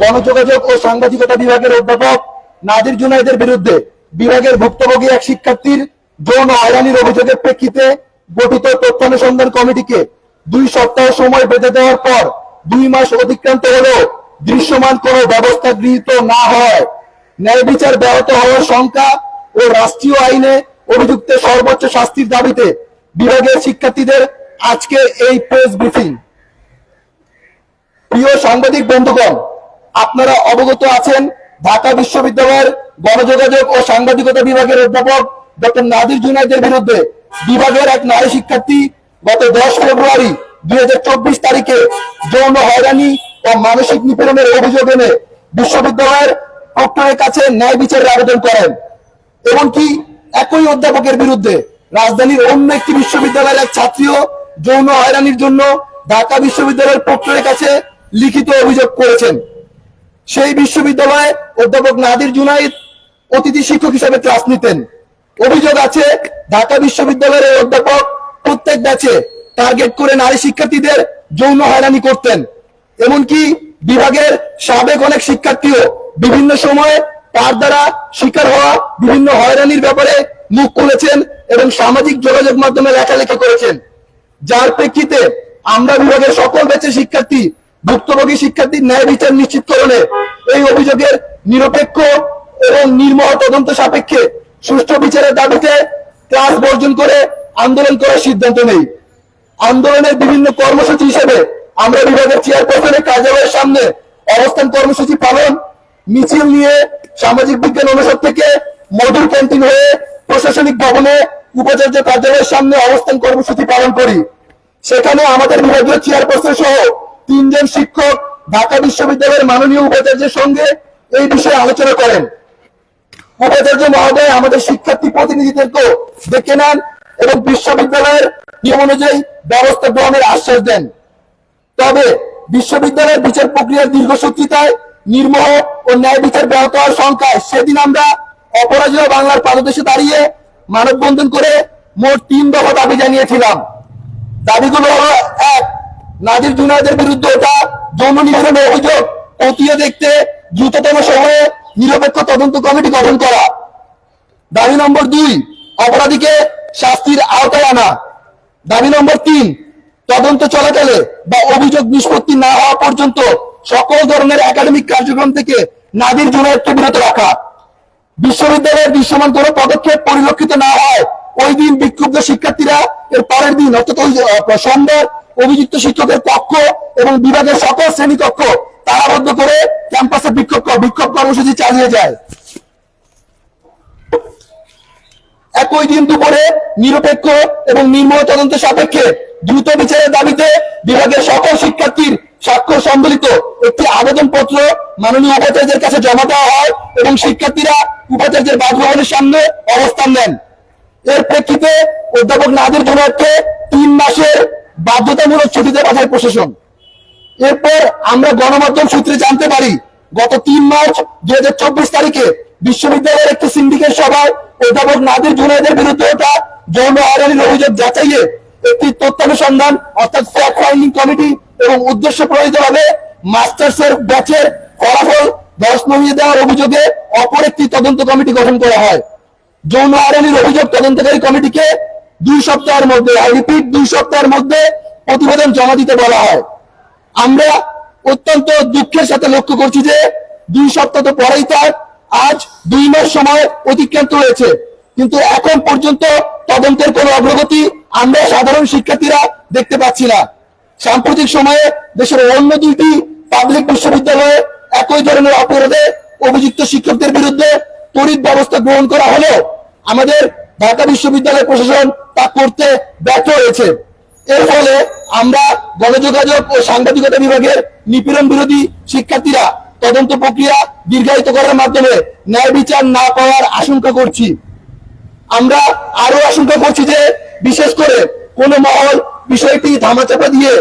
গণযোগাযোগ ও সাংবাদিকতা বিভাগের অধ্যাপক নাদির জুনাইদের বিরুদ্ধে বিভাগের ভুক্তভোগী এক শিক্ষার্থীর যৌন হয়রানির অভিযোগের প্রেক্ষিতে গঠিত তথ্যানুসন্ধান কমিটিকে দুই সপ্তাহ সময় বেঁধে দেওয়ার পর দুই মাস অতিক্রান্ত হলেও দৃশ্যমান কোনো ব্যবস্থা গৃহীত না হয় ন্যায় বিচার ব্যাহত হওয়ার শঙ্কা ও রাষ্ট্রীয় আইনে অভিযুক্তের সর্বোচ্চ শাস্তির দাবিতে বিভাগের শিক্ষার্থীদের আজকে এই প্রেস ব্রিফিং প্রিয় সাংবাদিক বন্ধুগণ আপনারা অবগত আছেন, ঢাকা বিশ্ববিদ্যালয়ের গণযোগাযোগ ও সাংবাদিকতা বিভাগের অধ্যাপক ডক্টর নাদির জুনাইদের বিরুদ্ধে বিভাগের এক নারী শিক্ষার্থী গত দশ ফেব্রুয়ারি দুই তারিখে যৌন হয়রানি ও মানসিক নিপীড়নের অভিযোগ এনে বিশ্ববিদ্যালয়ের প্রক্টরের কাছে ন্যায় বিচারের আবেদন করেন। এমনকি একই অধ্যাপকের বিরুদ্ধে রাজধানীর অন্য একটি বিশ্ববিদ্যালয়ের এক ছাত্রীও যৌন হয়রানির জন্য ঢাকা বিশ্ববিদ্যালয়ের প্রক্টরের কাছে লিখিত অভিযোগ করেছেন। সেই বিশ্ববিদ্যালয়ে অধ্যাপক নাদির জুনাইদ অতিথি শিক্ষক হিসেবে ক্লাস নিতেন। অভিযোগ আছে, ঢাকা বিশ্ববিদ্যালয়ের অধ্যাপক প্রত্যেক ব্যাচে টার্গেট করে নারী শিক্ষার্থীদের যৌন হয়রানি করতেন। এমনকি বিভাগের সাবেক অনেক শিক্ষার্থীও বিভিন্ন সময়ে তার দ্বারা শিকার হওয়া বিভিন্ন হয়রানির ব্যাপারে মুখ খুলেছেন এবং সামাজিক যোগাযোগ মাধ্যমে লেখালেখি করেছেন। যার প্রেক্ষিতে আমরা বিভাগের সকল ব্যাচের শিক্ষার্থী ভুক্তভোগী শিক্ষার্থীর ন্যায় বিচার নিশ্চিতকরণে এই অভিযোগের নিরপেক্ষ এবং নির্মহ তদন্ত সাপেক্ষে সুষ্ঠু বিচারের দাবিতে ক্লাস বর্জন করে আন্দোলন করার সিদ্ধান্ত নেই। আন্দোলনের বিভিন্ন কর্মসূচি হিসেবে আমরা বিভাগের চেয়ারপারসনের কার্যালয়ের সামনে অবস্থান কর্মসূচি পালন, মিছিল নিয়ে সামাজিক বিজ্ঞান অনুষদ থেকে মধুর ক্যান্টিন হয়ে প্রশাসনিক ভবনে উপাচার্য কার্যালয়ের সামনে অবস্থান কর্মসূচি পালন করি। সেখানে আমাদের বিভাগীয় চেয়ারপারসন সহ তিনজন শিক্ষক ঢাকা বিশ্ববিদ্যালয়ের মাননীয় উপাচার্যের সঙ্গে এই বিষয়ে আলোচনা করেন। উপাচার্য মহোদয় আমাদের শিক্ষার্থী প্রতিনিধিদেরকে ডেকে নেন এবং বিশ্ববিদ্যালয়ের নিয়ম অনুযায়ী ব্যবস্থা গ্রহণের আশ্বাস দেন। তবে বিশ্ববিদ্যালয়ের বিচার প্রক্রিয়ার দীর্ঘসূত্রিতায় নির্মহ ও ন্যায় বিচার ব্যাহত হওয়ার সংখ্যায় সেদিন আমরা অপরাজয় বাংলার পাদদেশে দাঁড়িয়ে মানববন্ধন করে মোট তিন দফা দাবি জানিয়েছিলাম। দাবিগুলো হলো, এক নাজির জুনায়দের বিরুদ্ধে ওটা যৌন নিপীড়নের অভিযোগ। খতিয়ে দেখতে দ্রুততম সময়ে নিরপেক্ষ তদন্ত কমিটি গঠন করা। দাবি নম্বর দুই, অপরাধীকে শাস্তির আওতায় আনা। দাবি নম্বর তিন, তদন্ত চলাকালে বা অভিযোগ নিষ্পত্তি না হওয়া পর্যন্ত সকল ধরনের একাডেমিক কার্যক্রম থেকে নাদির জুনায়দকে বিরত রাখা। বিশ্ববিদ্যালয়ের দৃশ্যমান কোনো পদক্ষেপ পরিলক্ষিত না হয় ওই দিন বিক্ষুব্ধ শিক্ষার্থীরা এর পরের দিন, অর্থাৎ সোমবার অভিযুক্ত শিক্ষকের কক্ষ এবং বিভাগের সকল শ্রেণীকক্ষ তারাবদ্ধ করে ক্যাম্পাসে বিক্ষোভ বিক্ষোভ কর্মসূচি চালিয়ে যায়। একই দিন দুপুরে নিরপেক্ষ এবং নির্মল তদন্ত সাপেক্ষে দ্রুত বিচারের দাবিতে বিভাগের সকল শিক্ষার্থীর স্বাক্ষর সম্বলিত একটি আবেদন পত্র মাননীয় উপাচার্যের কাছে জমা দেওয়া হয় এবং শিক্ষার্থীরা উপাচার্যের বাসভবনের সামনে অবস্থান নেন। এর প্রেক্ষিতে অধ্যাপক নাদির জোনারকে তিন মাসের বাধ্যতামূলক ছুটিতে পাঠায় প্রশাসন। এরপর আমরা গণমাধ্যম সূত্রে জানতে পারি, গত তিন মার্চ দুই হাজার চব্বিশ তারিখে বিশ্ববিদ্যালয়ের একটি সিন্ডিকেট সভায় অধ্যাপক নাদির জুনাইদের বিরুদ্ধে ওঠা যৌন হয়রানির অভিযোগ যাচাইয়ে একটি তথ্যানুসন্ধান, অর্থাৎ ফ্যাক্ট ফাইন্ডিং কমিটি এবং উদ্দেশ্য প্রণীতভাবে মাস্টার্স এর ব্যাচের ফলাফল দশ নমিয়ে দেওয়ার অভিযোগে অপর একটি তদন্ত কমিটি গঠন করা হয়। যৌন হয়রানির অভিযোগ তদন্তকারী কমিটিকে দুই সপ্তাহের মধ্যে আই রিপিট দুই সপ্তাহের মধ্যে প্রতিবেদন জমা দিতে বলা হয়। আমরা অত্যন্ত দুঃখের সাথে লক্ষ্য করছি যে, দুই সপ্তাহ তো পরেই তার, আজ দুই মাস সময় অতিক্রান্ত হয়েছে। কিন্তু এখন পর্যন্ত তদন্তের কোনো অগ্রগতি আমরা সাধারণ শিক্ষার্থীরা দেখতে পাচ্ছি না। সাম্প্রতিক সময়ে দেশের অন্য দুইটি পাবলিক বিশ্ববিদ্যালয়ে একই ধরনের অপরাধে অভিযুক্ত শিক্ষকদের বিরুদ্ধে তড়িৎ ব্যবস্থা গ্রহণ করা হলেও আমাদের ঢাকা বিশ্ববিদ্যালয় প্রশাসন তা করতে ব্যর্থ হয়েছে। এর ফলে আমরা গণযোগাযোগ ও সাংবাদিকতা বিভাগের নিপীড়ন বিরোধী শিক্ষার্থীরা তদন্ত প্রক্রিয়া দীর্ঘায়িত করার মাধ্যমে ন্যায় বিচার না পাওয়ার আশঙ্কা করছি। আমরা আরও আশঙ্কা করছি যে, বিশেষ করে কোন মহল বিষয়টি ধামাচাপা দিয়ে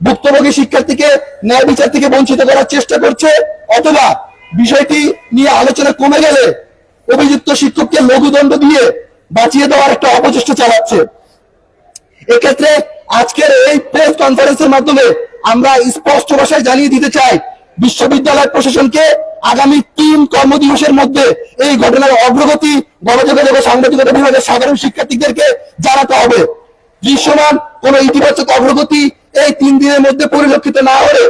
ভুক্তভোগী শিক্ষার্থীকে ন্যায় বিচার থেকে বঞ্চিত করার চেষ্টা করছে, অথবা বিষয়টি নিয়ে আলোচনা কমে গেলে অভিযুক্ত শিক্ষককে লঘুদণ্ড দিয়ে বাঁচিয়ে দেওয়ার একটা অপচেষ্টা চালাচ্ছে। এক্ষেত্রে আজকের এই প্রেস কনফারেন্সের মাধ্যমে আমরা স্পষ্ট ভাষায় জানিয়ে দিতে চাই, বিশ্ববিদ্যালয় প্রশাসনকে আগামী তিন কর্মদিবসের মধ্যে এই ঘটনার অগ্রগতি, গণযোগাযোগ সাংবাদিকতা বিভাগের সাধারণ শিক্ষার্থীদেরকে জানাতে হবে। দৃশ্যমান কোন ইতিবাচক অগ্রগতি এই তিন দিনের মধ্যে পরিলক্ষিত না হলে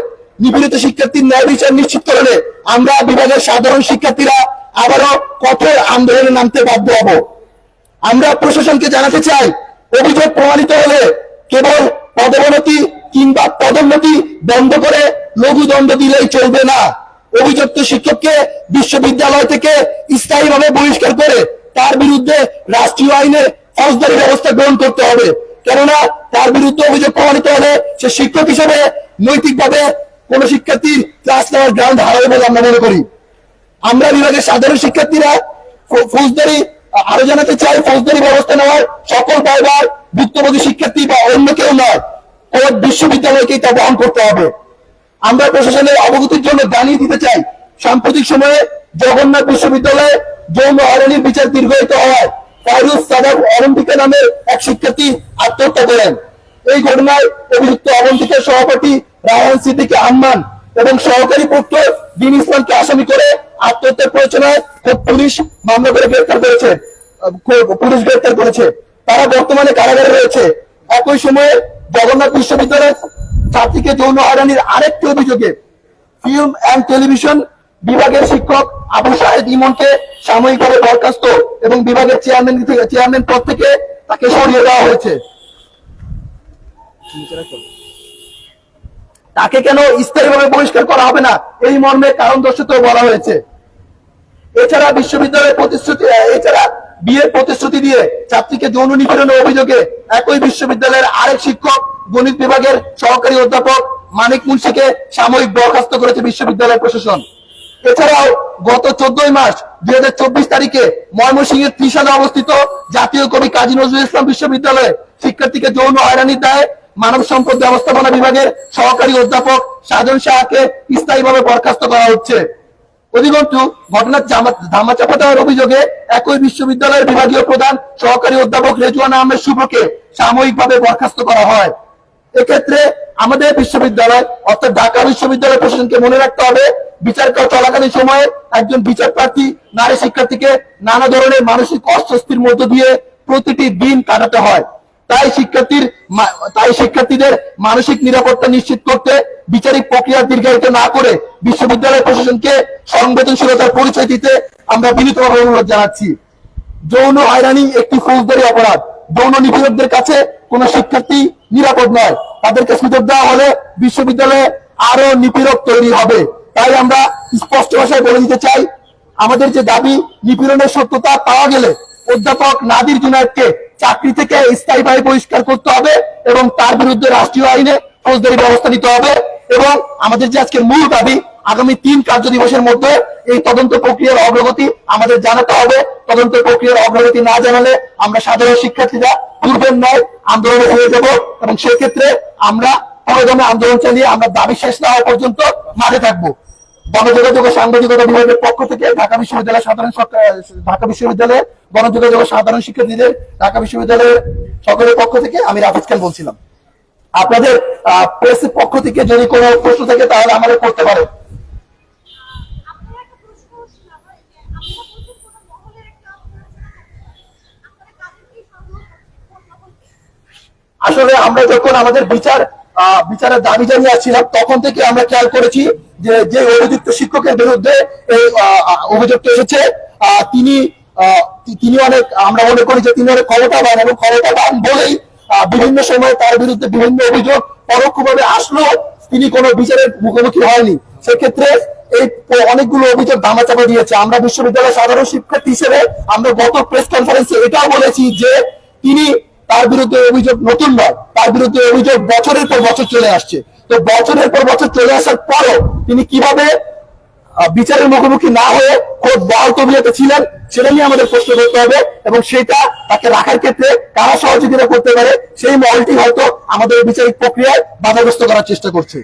নিপীড়িত শিক্ষার্থীর ন্যায় বিচার নিশ্চিত করলে আমরা বিভাগের সাধারণ শিক্ষার্থীরা আবারও কঠোর আন্দোলনে নামতে বাধ্য হব। আমরা প্রশাসনকে জানাতে চাই, অভিযোগ প্রমাণিত হলে কেবল পদোন্নতি কিংবা পদোন্নতি বন্ধ করে লঘু দণ্ড দিলেই চলবে না। অভিযুক্ত শিক্ষককে বিশ্ববিদ্যালয় থেকে স্থায়ীভাবে বহিষ্কার করে তার বিরুদ্ধে রাষ্ট্রীয় আইনে ফৌজদারি ব্যবস্থা গ্রহণ করতে হবে। কেননা তার বিরুদ্ধে অভিযোগ প্রমাণিত হলে সে শিক্ষক হিসেবে নৈতিকভাবে কোন শিক্ষার্থীর ক্লাস নেওয়ার গ্রাউন্ড হারাবে বলে আমরা মনে করি। আমরা বিভাগের সাধারণ শিক্ষার্থীরা ফৌজদারি আরও জানাতে চাই, ফৌজদারি ব্যবস্থা নেওয়ার সকল দায়ভার ভুক্তভোগী শিক্ষার্থী বা অন্য কেউ নয় কোর্ট বিশ্ববিদ্যালয়কে তা বহন করতে হবে। আমরা প্রশাসনের অবগতির জন্য জানিয়ে দিতে চাই। সাম্প্রতিক সময়ে জগন্নাথ বিশ্ববিদ্যালয়ে যৌন হয়রানির বিচার দীর্ঘায়িত হওয়ায় ফাইরুজ সাদাব অলিম্পিকা নামের এক শিক্ষার্থী আত্মহত্যা করেন। এই ঘটনায় অভিযুক্ত অবন্তিকের সভাপতি রায়হান সিদ্দিকী আহমান এবং সহকারী পুত্র দিন ইসলামকে আসামি করে আত্মহত্যার প্ররোচনায় পুলিশ মামলা করে গ্রেফতার করেছে পুলিশ গ্রেফতার করেছে। তারা বর্তমানে কারাগারে রয়েছে। একই সময়ে জগন্নাথ বিশ্ববিদ্যালয়ের ছাত্রীকে যৌন হয়রানির আরেকটি অভিযোগে ফিল্ম অ্যান্ড টেলিভিশন বিভাগের শিক্ষক আবু শাহেদ ইমনকে সাময়িকভাবে বরখাস্ত এবং বিভাগের চেয়ারম্যান থেকে চেয়ারম্যান পদ থেকে তাকে সরিয়ে দেওয়া হয়েছে। তাকে কেন স্থায়ীভাবে বহিষ্কার করা হবে না? এই মর্মে কারণ দর্শিত বলা হয়েছে। এছাড়া বিশ্ববিদ্যালয়ের প্রতিশ্রুতি, এছাড়া বিয়ের প্রতিশ্রুতি দিয়ে ছাত্রীকে যৌন নিপীড়নের অভিযোগে একই বিশ্ববিদ্যালয়ের আরেক শিক্ষক, গণিত বিভাগের সহকারী অধ্যাপক মানিক মুন্সিকে সাময়িক বরখাস্ত করেছে বিশ্ববিদ্যালয় প্রশাসন। এছাড়াও গত চোদ্দই মার্চ দুই হাজার চব্বিশ তারিখে ময়মনসিংহের ত্রিশালে অবস্থিত জাতীয় কবি কাজী নজরুল ইসলাম বিশ্ববিদ্যালয়ে শিক্ষার্থীকে যৌন হয়রানির দায়ে মানব সম্পদ ব্যবস্থাপনা বিভাগের সহকারী অধ্যাপক সাজন শাহকে স্থায়ীভাবে বরখাস্ত করা হচ্ছে। অধিকন্তু, ঘটনার ধামাচাপা দেওয়ার অভিযোগে একই বিশ্ববিদ্যালয়ের বিভাগীয় প্রধান সহকারী অধ্যাপক রেজওয়ান আহমেদ শুভকে সাময়িকভাবে বরখাস্ত করা হয়। এক্ষেত্রে আমাদের বিশ্ববিদ্যালয়, অর্থাৎ ঢাকা বিশ্ববিদ্যালয় প্রশাসনকে মনে রাখতে হবে, বিচার চলাকালীন সময়ে একজন বিচার প্রার্থী, নারী শিক্ষার্থীকে নানা ধরনের মানসিক অস্বস্তির মধ্য দিয়ে প্রতিটি দিন কাটাতে হয়। তাই শিক্ষার্থীর তাই শিক্ষার্থীদের মানসিক নিরাপত্তা নিশ্চিত করতে বিচারিক প্রক্রিয়া দীর্ঘায়িত না করে বিশ্ববিদ্যালয় প্রশাসনকে সংবেদনশীলতার পরিচয় দিতে আমরা বিনীতভাবে অনুরোধ জানাচ্ছি। যৌন হয়রানি একটি ফৌজদারি অপরাধ। যৌন নিপীড়কদের কাছে কোন শিক্ষার্থী নিরাপদ নয়। তাদেরকে সুযোগ দেওয়া হলে বিশ্ববিদ্যালয়ে আরও নিপীড়ক তৈরি হবে। তাই আমরা স্পষ্ট ভাষায় বলে দিতে চাই, আমাদের যে দাবি নিপীড়নের সত্যতা পাওয়া গেলে অধ্যাপক নাদির জুনায়দকে চাকরি থেকে স্থায়ীভাবে বহিষ্কার করতে হবে এবং তার বিরুদ্ধে রাষ্ট্রীয় আইনে ফৌজদারি ব্যবস্থা নিতে হবে এবং আমাদের যে আজকের মূল দাবি, আগামী তিন কার্য দিবসের মধ্যে এই তদন্ত প্রক্রিয়ার অগ্রগতি আমাদের জানাতে হবে। তদন্ত প্রক্রিয়ার অগ্রগতি না জানালে আমরা সাধারণ শিক্ষার্থীরা পূর্বের নয়, আন্দোলনে হয়ে যাব এবং সেক্ষেত্রে আমরা প্রয়োজনে আন্দোলন চালিয়ে আমরা দাবি শেষ না হওয়া পর্যন্ত মাঠে থাকব। গণযোগাযোগ সাংবাদিকতা বিভাগের পক্ষ থেকে ঢাকা বিশ্ববিদ্যালয় সাধারণ সরকার- ঢাকা বিশ্ববিদ্যালয়ের গণযোগাযোগ সাধারণ শিক্ষার্থীদের ঢাকা বিশ্ববিদ্যালয়ের সকলের পক্ষ থেকে আমি রাফিজ খান বলছিলাম। আপনাদের প্রেসের পক্ষ থেকে যদি কোনো প্রশ্ন থাকে তাহলে আমাদের করতে পারে আসলে আমরা যখন আমাদের বিচার বিচারের দাবি জানিয়ে আসছিলাম তখন থেকে আমরা খেয়াল করেছি যে যে অভিযুক্ত শিক্ষকের বিরুদ্ধে এই অভিযোগটা এসেছে। তিনি তিনি অনেক, আমরা মনে করি যে তিনি অনেক ক্ষমতাবান এবং ক্ষমতাবান বলেই বিভিন্ন সময় তার বিরুদ্ধে বিভিন্ন অভিযোগ পরোক্ষভাবে আসলেও তিনি কোনো বিচারের মুখোমুখি হয়নি। সেক্ষেত্রে এই অনেকগুলো অভিযোগ ধামাচাপা দিয়েছে। আমরা বিশ্ববিদ্যালয়ের সাধারণ শিক্ষার্থী হিসেবে আমরা গত প্রেস কনফারেন্সে এটাও বলেছি যে তিনি তার বিরুদ্ধে অভিযোগ নতুন নয়। তার বিরুদ্ধে অভিযোগ বছরের পর বছর চলে আসছে। তো বছরের পর বছর চলে আসার পরও তিনি কীভাবে বিচারের মুখোমুখি না হয়ে খোদ বহাল তবিয়তে ছিলেন সেটা নিয়ে আমাদের প্রশ্ন করতে হবে এবং সেটা তাকে রাখার ক্ষেত্রে কারা সহযোগিতা করতে পারে সেই মহলটি হয়তো আমাদের বিচারিক প্রক্রিয়ায় বাধাগ্রস্ত করার চেষ্টা করছে।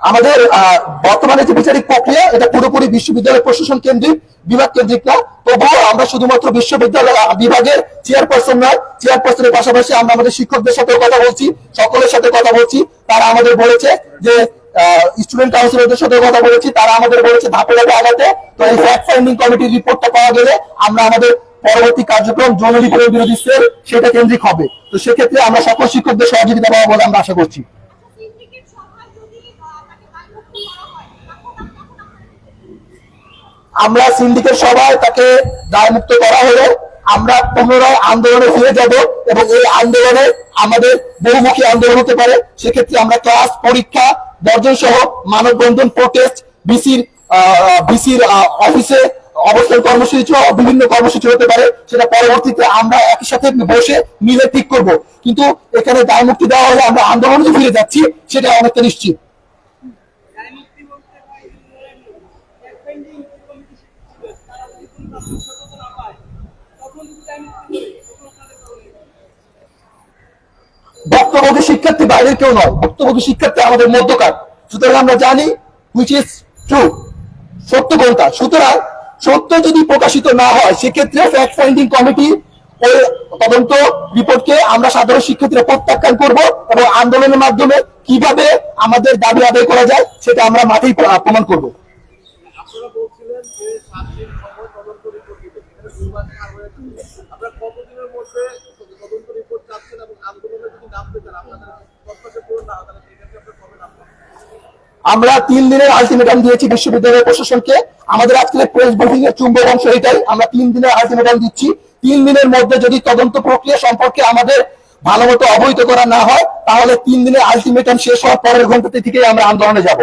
আমাদের আহ, বর্তমানে যে বিচারিক প্রক্রিয়া এটা পুরোপুরি বিশ্ববিদ্যালয় প্রশাসন কেন্দ্রিক বিভাগ কেন্দ্রিক না তবুও আমরা শুধুমাত্র বিশ্ববিদ্যালয় বিভাগের চেয়ারপারসন নয় চেয়ারপারসনের পাশাপাশি আমরা আমাদের শিক্ষকদের সাথে কথা বলছি, সকলের সাথে কথা বলছি। তারা আমাদের বলেছে যে স্টুডেন্ট কাউন্সিলরদের সাথে কথা বলেছি, তারা আমাদের বলেছে ধাপে ধাপে আগাতে। তো এই ফ্যাক্ট ফাইন্ডিং কমিটির রিপোর্টটা পাওয়া গেলে আমরা আমাদের পরবর্তী কার্যক্রম যৌন বিরোধী সেল সেটা কেন্দ্রিক হবে। তো সেক্ষেত্রে আমরা সকল শিক্ষকদের সহযোগিতা পাবো বলে আমরা আশা করছি সিন্ডিকেট সভায় যদি আহ, তাকে বায়ুমুক্ত করা হয় তখন তখন আপনারা কি করবেন? আমরা সিন্ডিকেট সভায় তাকে দায়মুক্ত করা হলে। আমরা পুনরায় আন্দোলনে ফিরে যাব এবং এই আন্দোলনে আমাদের বহুমুখী আন্দোলন হতে পারে। সেক্ষেত্রে আমরা ক্লাস, পরীক্ষা বর্জন সহ মানববন্ধন প্রোটেস্ট বিসির বিসির অফিসে অবস্থান কর্মসূচি বিভিন্ন কর্মসূচি হতে পারে। সেটা পরবর্তীতে আমরা একই সাথে বসে মিলে ঠিক করব। কিন্তু এখানে দায় মুক্তি দেওয়া হলে আমরা আন্দোলনে ফিরে যাচ্ছি, সেটা অনেকটা নিশ্চিত ন্যায়মুক্তি বলতে হয় যে ধরেন ফ্যাক্ট-ফাইন্ডিং যে কমিটি ছিল তারা যদি কোনো প্রাথমিক সতর্কতা না পায় তখন যদি ন্যায়মুক্তি করে তখন আপনাদের করণীয় কি? ভক্তভোগী শিক্ষার্থী বাইরের কেউ নয় ভক্তভোগী শিক্ষার্থী আমাদের মধ্যকার। সুতরাং আমরা জানি হুইচ ইজ ট্রু সত্য কোনটা সুতরাং সত্য যদি প্রকাশিত না হয়, সেক্ষেত্রে ফ্যাক্ট ফাইন্ডিং কমিটি ওই তদন্ত রিপোর্টকে আমরা সাধারণ শিক্ষার্থীরা প্রত্যাখ্যান করব এবং আন্দোলনের মাধ্যমে কীভাবে আমাদের দাবি আদায় করা যায়, সেটা আমরা মাঠেই প্রমাণ করব। আপনারা বলছিলেন যে আমরা তিন দিনের আলটিমেটাম দিয়েছি বিশ্ববিদ্যালয় প্রশাসনকে। আমাদের আজকের প্রেস ব্রিফিং এর চুম্বক অংশ এটাই। আমরা তিন দিনের আলটিমেটাম দিচ্ছি। তিন দিনের মধ্যে যদি তদন্ত প্রক্রিয়া সম্পর্কে আমাদের ভালো মতো অবহিত করা না হয়, তাহলে তিন দিনের আলটিমেটাম শেষ হওয়ার পরের ঘন্টাতে থেকে আমরা আন্দোলনে যাব।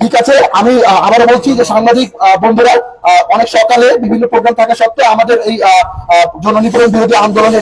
ঠিক আছে, আমি আবারও বলছি যে সাংবাদিক বন্ধুরা অনেক সকালে বিভিন্ন প্রোগ্রাম থাকা সত্ত্বেও আমাদের এই জননিপীড়ন বিরোধী আন্দোলনে